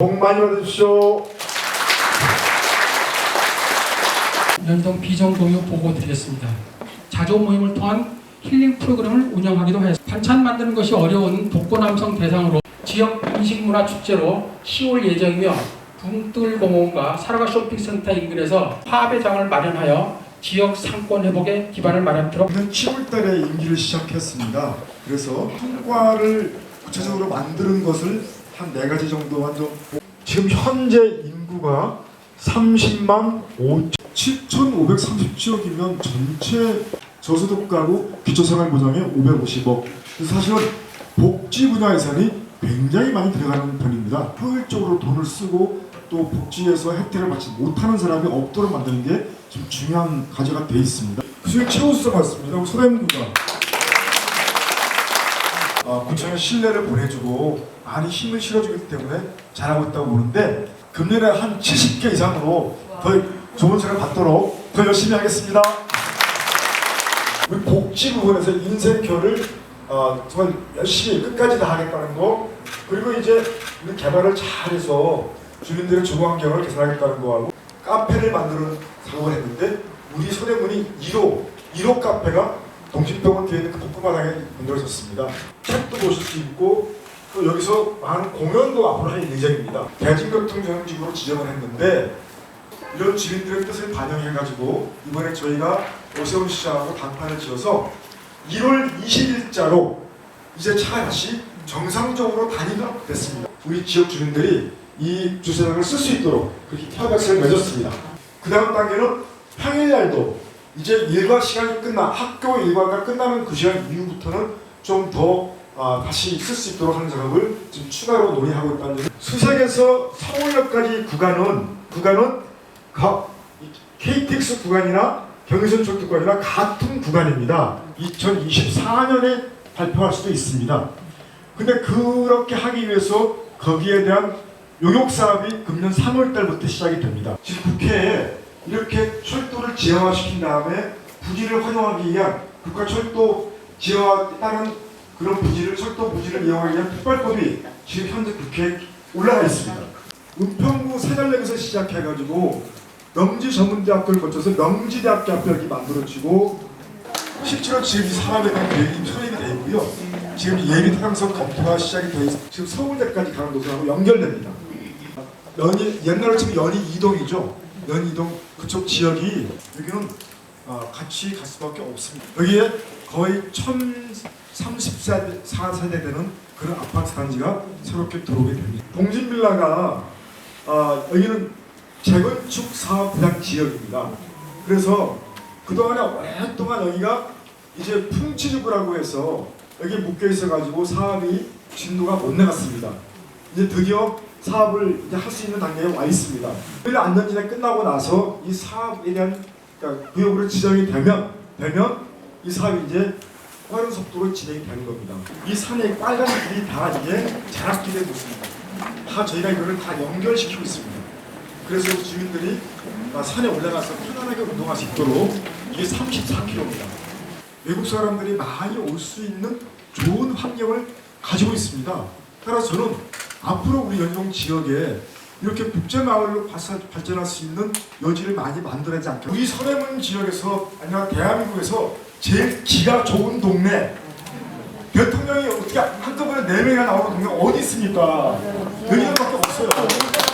복 많이 받으십시오. 연동 비정 공유 보고 드리겠습니다. 자조 모임을 통한 힐링 프로그램을 운영하기도 하였습니다. 반찬 만드는 것이 어려운 독거 남성 대상으로 지역 음식문화 축제로 10월 예정이며 붕뜰공원과 사라가 쇼핑센터 인근에서 화합회장을 마련하여 지역 상권 회복에 기반을 마련토록 오늘 7월달에 임기를 시작했습니다. 그래서 성과를 구체적으로 만드는 것을 한 네 가지 정도만 좀 보- 지금 현재 인구가 30만 5 7,537억이면 전체 저소득 가구 기초생활보장에 550억. 그래서 사실은 복지 분야 예산이 굉장히 많이 들어가는 편입니다. 효율적으로 돈을 쓰고 또 복지에서 혜택을 받지 못하는 사람이 없도록 만드는 게 좀 중요한 과제가 돼 있습니다. 그중에 최우수상 맞습니다. 소lem구가 아, 구청에 신뢰를 보내주고 많이 힘을 실어주기 때문에 잘하고 있다고 보는데 금년에 한 70개 이상으로 더 좋은 차를 받도록 더 열심히 하겠습니다. 우리 복지 부분에서 인생교를 어, 정말 열심히 끝까지 다 하겠다는 거 그리고 이제 우리 개발을 잘해서 주민들의 주거 환경을 개선하겠다는 거하고 카페를 만드는 작업을 했는데 우리 소대문이 1호 1호 카페가 동식병원 뒤에 있는 그 복도마당에 만들어졌습니다. 책도 보실 수 있고 또 여기서 많은 공연도 앞으로 할 예정입니다. 대중교통정지구로 지정을 했는데 이런 주민들의 뜻을 반영해가지고 이번에 저희가 오세훈 시장하고 단판을 지어서 1월 20일자로 이제 차 다시 정상적으로 다니가 됐습니다. 우리 지역 주민들이 이 주차장을 쓸 수 있도록 그렇게 협약서를 맺었습니다. 그 다음 단계는 평일날도 이제 일과 시간이 끝나 학교 일과가 끝나는 그 시간 이후부터는 좀더 아, 다시 쓸 수 있도록 하는 작업을 지금 추가로 논의하고 있다는 점. 수색에서 서울역까지 구간은 구간은 가, 이 KTX 구간이나 경의선 철도구간이나 같은 구간입니다. 2024년에 발표할 수도 있습니다. 근데 그렇게 하기 위해서 거기에 대한 용역 사업이 금년 3월 달부터 시작이 됩니다. 지금 국회에 이렇게 철도를 지형화시킨 다음에 부지를 활용하기 위한 국가 철도 지형화에 따른 그런 부지를 철도 부지를 이용하기 위한 특별법이 지금 현재 국회에 올라가 있습니다. 은평구 세달역에서 시작해가지고 명지 전문대학교를 거쳐서 명지대학교 이렇게 만들어지고 실제로 지금 이 사업에 대한 계획이 설립이 되어 있고요. 지금 예비 타당성 검토가 시작이 되어 있 지금 서울대까지 가는 노선하고 연결됩니다. 연이 옛날로 치면 연이 이동이죠. 연이 이동 그쪽 지역이 여기는 어, 같이 갈 수밖에 없습니다. 여기에 거의 1034세대 되는 그런 아파트 단지가 새롭게 들어오게 됩니다. 동진빌라가 어, 여기는 재건축 사업 분양 지역입니다. 그래서 그동안에 오랫동안 여기가 이제 풍치주구라고 해서 여기 묶여 있어가지고 사업이 진도가 못 나갔습니다. 이제 드디어 사업을 이제 할 수 있는 단계에 와 있습니다. 1일 안전진에 끝나고 나서 이 사업에 대한 그러니까 구역으로 지정이 되면 되면 이 사업이 이제 빠른 속도로 진행이 되는 겁니다. 이 산에 빨간 길이 다 이게 자락길의 모습입니다. 다 저희가 이거를 다 연결시키고 있습니다. 그래서 주민들이 아, 산에 올라가서 편안하게 운동할 수 있도록 이게 34km입니다. 외국 사람들이 많이 올 수 있는 좋은 환경을 가지고 있습니다. 따라서 저는 앞으로 우리 연동 지역에 이렇게 국제 마을로 발전할 수 있는 여지를 많이 만들어야지 않겠나. 우리 서대문 지역에서 아니면 대한민국에서 제일 기가 좋은 동네 대통령이 어떻게 한꺼번에 네 명이나 나오는 동네 어디 있습니까? 여기밖에 없어요.